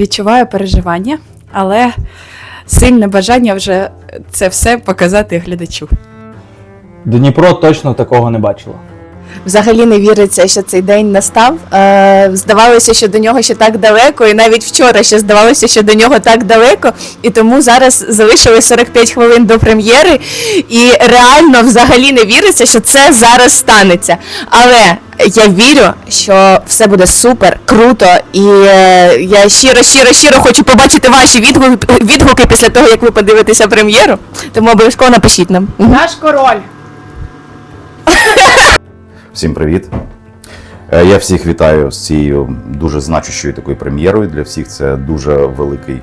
відчуваю переживання, але сильне бажання вже це все показати глядачу. Дніпро точно такого не бачило. Взагалі не віриться, що цей день настав. Е, здавалося, що до нього ще так далеко, і навіть вчора ще здавалося, що до нього так далеко. І тому зараз залишилось 45 хвилин до прем'єри, і реально взагалі не віриться, що це зараз станеться. Але я вірю, що все буде супер, круто, і е, я щиро, щиро, щиро хочу побачити ваші відгуки, відгуки після того, як ви подивитеся прем'єру. Тому обов'язково напишіть нам. Наш король! Всім привіт! Е, Я всіх вітаю з цією дуже значущою такою прем'єрою. Для всіх це дуже великий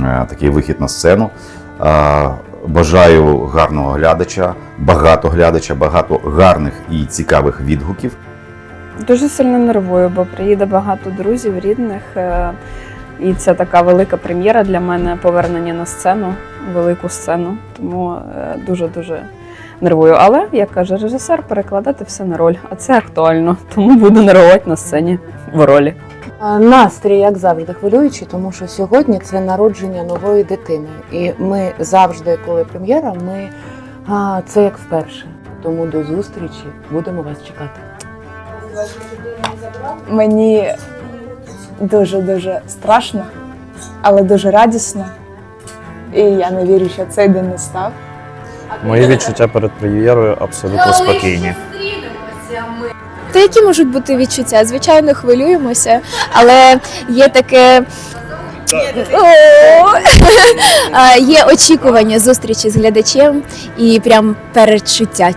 е, такий вихід на сцену. Бажаю гарного глядача, багато глядача, багато гарних і цікавих відгуків. Дуже сильно нервую, бо приїде багато друзів, рідних. е, І це така велика прем'єра для мене повернення на сцену, велику сцену. Тому е, дуже-дуже нервую. Але, як каже режисер, перекладати все на роль. А це актуально, тому буду нервувати на сцені в ролі. Настрій, як завжди, хвилюючий, тому що сьогодні це народження нової дитини. І ми завжди, коли прем'єра, ми а, це як вперше. Тому до зустрічі будемо вас чекати. Мені дуже дуже страшно, але дуже радісно. І я не вірю, що цей день настав. Мої відчуття перед прем'єрою абсолютно спокійні. Та які можуть бути відчуття? Звичайно, хвилюємося, але є таке. Є очікування зустрічі з глядачем і прям передчуття.